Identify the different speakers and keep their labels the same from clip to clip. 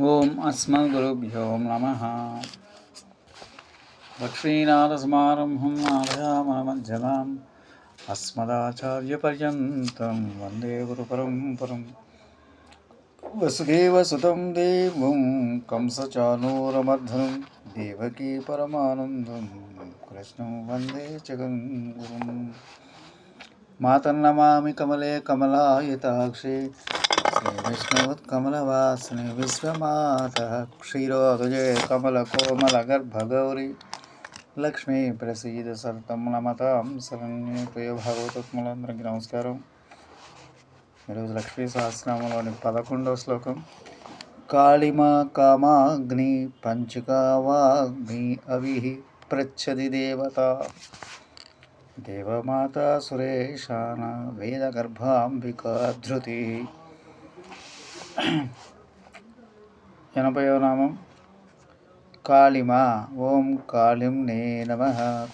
Speaker 1: ओम ॐ अस्मद्गुरुभ्यो नमः। लक्ष्मीनाथसमारम्भं नाथयामनमध्यमाम् अस्मदाचार्यपर्यन्तं वंदे गुरुपरम्परं। वसुदेवसुतं देवं कंसचानूरमर्धनं देवकी परमानन्दं, कृष्णं वंदे जगङ्गुरुं मातर्नमामि कमले कमलायताक्षे శ్రీవిష్ణుత్కమలవాసిని విశ్వమాత క్షీరోదజే కమలకోమలగర్భగౌరి లక్ష్మీ ప్రసీద సర్తం నమతాం శరణ్యే ప్రియ భాగవతత్మలందరికీ నమస్కారం ఈరోజు లక్ష్మీ సహస్రనామంలోని పదకొండవ శ్లోకం కాళిమా కామాగ్ని పంచకావాగ్ని అవి ప్రచ్చది దేవత దేవమాత సురేశాన వేదగర్భాంబికా ధృతి ఎనభైవ నామం. కాళిమ. ఓం కాళిం నే నమ.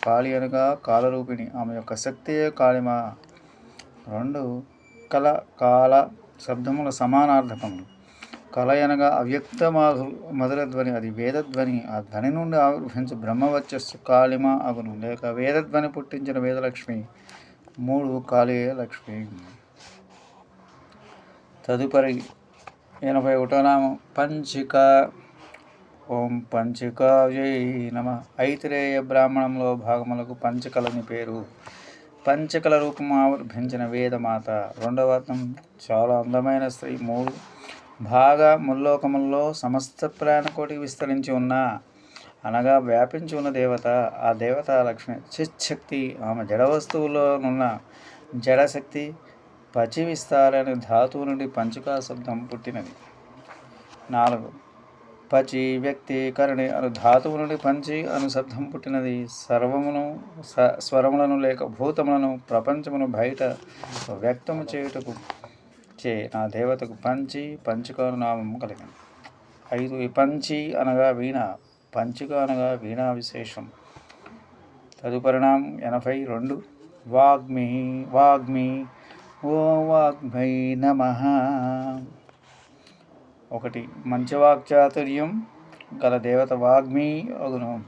Speaker 1: కాళి అనగా కాలరూపిణి. ఆమె యొక్క శక్తియే కాళిమ. రెండు కల కాల శబ్దముల సమానార్థకములు కళ అనగా అవ్యక్త మాధు మధుర ధ్వని అది వేదధ్వని. ఆ ధ్వని నుండి ఆవిర్భవించు బ్రహ్మవచ్చస్సు కాళిమ అగును. లేక వేదధ్వని పుట్టించిన వేదలక్ష్మి. మూడు కాళీయ లక్ష్మి తదుపరి ఎనభై ఒకటో నామం. పంచిక. ఓం పంచికాయై నమ. ఐతిరేయ బ్రాహ్మణంలో భాగములకు పంచకలని పేరు. పంచకల రూపం ఆవిర్భించిన వేదమాత. రెండవ అర్థం చాలా అందమైన స్త్రీ మూడు. బాగా ముల్లోకముల్లో సమస్త ప్రాణకోటి విస్తరించి ఉన్న అనగా వ్యాపించి ఉన్న దేవత. ఆ దేవత లక్ష్మి చిచ్చక్తి ఆమె జడ వస్తువులోనున్న జడశక్తి. పచి విస్తారని ధాతువు నుండి పంచకా శబ్దం పుట్టినది. నాలుగు. పచి వ్యక్తీకరణి అను ధాతువు నుండి పంచి అను శబ్దం పుట్టినది. సర్వమును స్వరములను లేక భూతములను ప్రపంచమును బయట వ్యక్తము చేయుటకు చే నా దేవతకు పంచి పంచుకాను నామము కలిగింది ఐదు. పంచి అనగా వీణ. పంచిక అనగా వీణా విశేషం తదుపరిణామం ఎనభై రెండు. వాగ్మి వాగ్మి ఓ వాగ్భై నమ. ఒకటి మంచి వాక్చాతుర్యం గల దేవత వాగ్మి అగును.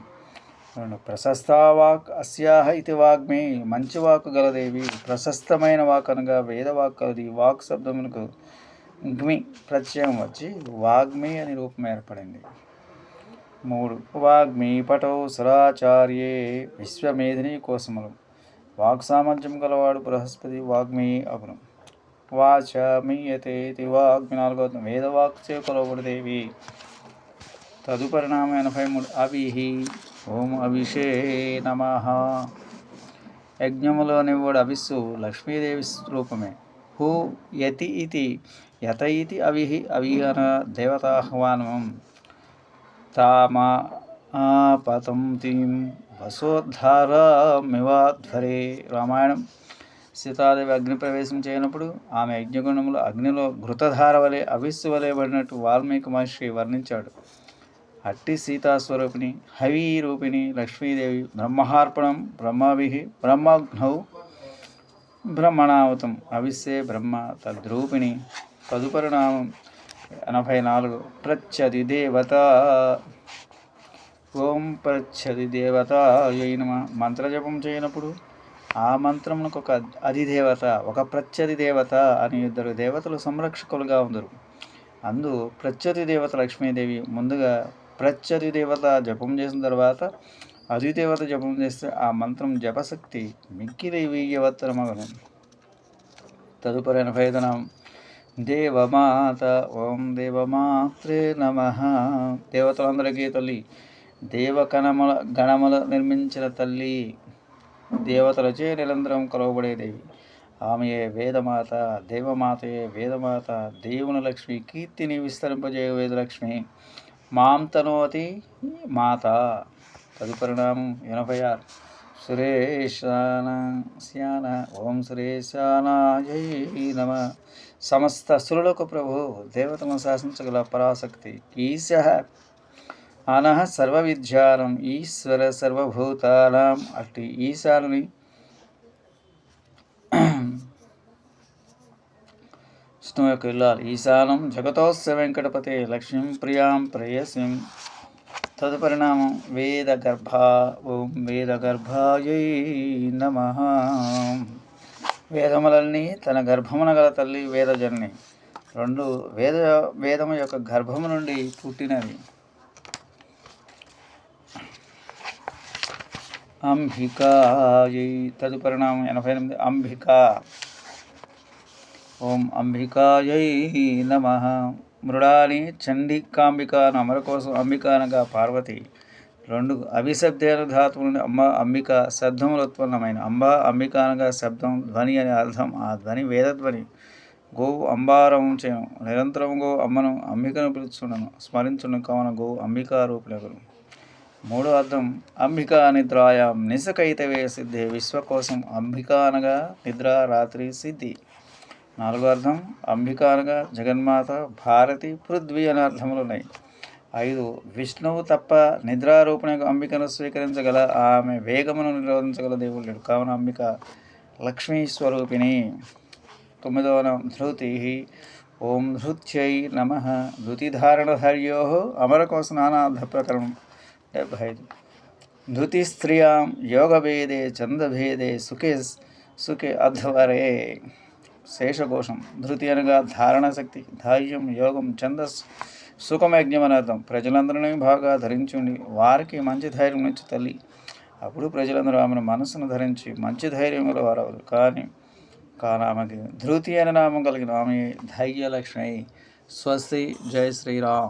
Speaker 1: రెండు ప్రశస్త వాక్ అస్యాహ ఇది వాగ్మి మంచి వాక్ గలదేవి ప్రశస్తమైన వాక్ అనగా వేదవాక్ కలది వాక్ శబ్దమునకు గ్మి ప్రత్యయం వచ్చి వాగ్మి అని రూపం ఏర్పడింది. మూడు వాగ్మి పటౌ సురాచార్యే విశ్వమేధిని కోసములు. వాక్ సామర్థ్యం గలవాడు బృహస్పతి వాగ్మి అగును. వాచ మీయతే వాగ్మి నాలుగో వేదవాక్చే కొలవబడిదేవి తదుపరిణామ ఎనభై మూడు. అవిహి ఓం అభిషే నమ. యజ్ఞములోనివ్వడు అభిస్సు లక్ష్మీదేవి రూపమే హూ యతి ఇది యత ఇది అవిహి అవిహన దేవతాహ్వానం తామ పతం తీం వసోద్ధారమివాధ్వరే రామాయణం. సీతాదేవి అగ్ని ప్రవేశం చేయనప్పుడు ఆమె యజ్ఞగుణములు అగ్నిలో ఘృతధార వలె అవిస్సు వలె పడినట్టు వాల్మీకి మహర్షి వర్ణించాడు. అట్టి సీతాస్వరూపిణి హవి రూపిణి లక్ష్మీదేవి బ్రహ్మార్పణం బ్రహ్మవి బ్రహ్మఘ్నౌ బ్రహ్మణావతం అవిస్సే బ్రహ్మ తద్రూపిణి తదుపరిణామం ఎనభై నాలుగు ప్రత్యది దేవత ఓం ప్రచ్చది దేవత అయిన మంత్రజపం చేయనప్పుడు ఆ మంత్రమునకు ఒక అధిదేవత ఒక ప్రత్యది దేవత అని ఇద్దరు దేవతలు సంరక్షకులుగా ఉందరు. అందు ప్రత్యతి దేవత లక్ష్మీదేవి ముందుగా ప్రత్యతి దేవత జపం చేసిన తర్వాత అధిదేవత జపం చేస్తే ఆ మంత్రం జపశక్తి మిక్కిలి వీయవత్తరమగను తదుపరి ఎనభై దేవమాత ఓం దేవమాత్రే నమ. దేవతలందరికీ తల్లి దేవకణముల గణముల నిర్మించిన తల్లి దేవతలచే నిరంతరం కొలవబడేదేవి ఆమెయే వేదమాత దేవమాతయే వేదమాత దేవుని లక్ష్మి కీర్తిని విస్తరింపజేయ వేదలక్ష్మి మాం తనోతి మాత. తదుపరిణామం ఎనభై ఆరు సురేశాన శ్యాన ఓం సురేశానాయ నమ. సమస్త సురులకు ప్రభు దేవతను శాసించగల పరాశక్తి ఈశ అనహ సర్వ విద్యానం ఈశ్వర సర్వభూతానం అట్టి ఈశానుని విష్ణు యొక్క ఇల్లాలు. ఈశానం జగతోస్య వెంకటపతే లక్ష్మీం ప్రియాం ప్రేయసిం. తదుపరిణామం వేదగర్భ ఓం వేదగర్భాయై నమ. వేదములన్నీ తన గర్భమున గల తల్లి వేదజన్ని. రెండు వేద వేదము యొక్క గర్భము నుండి పుట్టినవి. అంబికాయై తదుపరిణామం ఎనభై ఎనిమిది. అంబిక. ఓం అంబికాయై నమ. మృడాని చండికాంబిక నమర అమర కోసం అంబిక అనగా పార్వతి. రెండు అభిశబ్దేన ధాతువు నుండి అమ్మ అంబిక శబ్దములు ఉత్పన్నమైన అంబ అంబిక అనగా శబ్దం ధ్వని అని అర్థం. ఆ ధ్వని వేదధ్వని గోవు అంబారం చేయను నిరంతరం గో అమ్మను అంబికను పిలుచుండను స్మరించుండను కావున గో అంబికా రూపులెగరు మూడో అర్థం అంబికా నిద్రాయాం నిసకైతవే సిద్ధి విశ్వకోశం అంబికా అనగా నిద్ర రాత్రి సిద్ధి. నాలుగో అర్థం అంబికా అనగా జగన్మాత భారతి పృథ్వీ అనే అర్థములు ఉన్నాయి ఐదు విష్ణువు తప్ప నిద్రారూపణ అంబికను స్వీకరించగల ఆమె వేగమును నిరోధించగల దేవుడు లేడు. కావున అంబిక లక్ష్మీ స్వరూపిణి తొమ్మిదవ ధృతి ఓం ధృత్యై నమ. ధృతిధారణధర్యో అమరకోశ నానార్థ ప్రకరణం. డెబ్భై ఐదు ధృతి స్త్రియాం యోగభేదే చందభేదే సుఖే సుఖే అధ్వరే శేషకోశం ధృతి అనగా ధారణ శక్తి ధైర్యం యోగం ఛందస్ సుఖమయజ్ఞం అని అర్థం ప్రజలందరినీ బాగా ధరించుండి వారికి మంచి ధైర్యం నుంచి తల్లి. అప్పుడు ప్రజలందరూ ఆమెను మనసును ధరించి మంచి ధైర్యం గల వారవరు. కానీ కానీ ఆమెకి ధృతి అనే నామం కలిగిన ఆమె ధైర్యలక్ష్మి. స్వస్తి జయ శ్రీరామ్.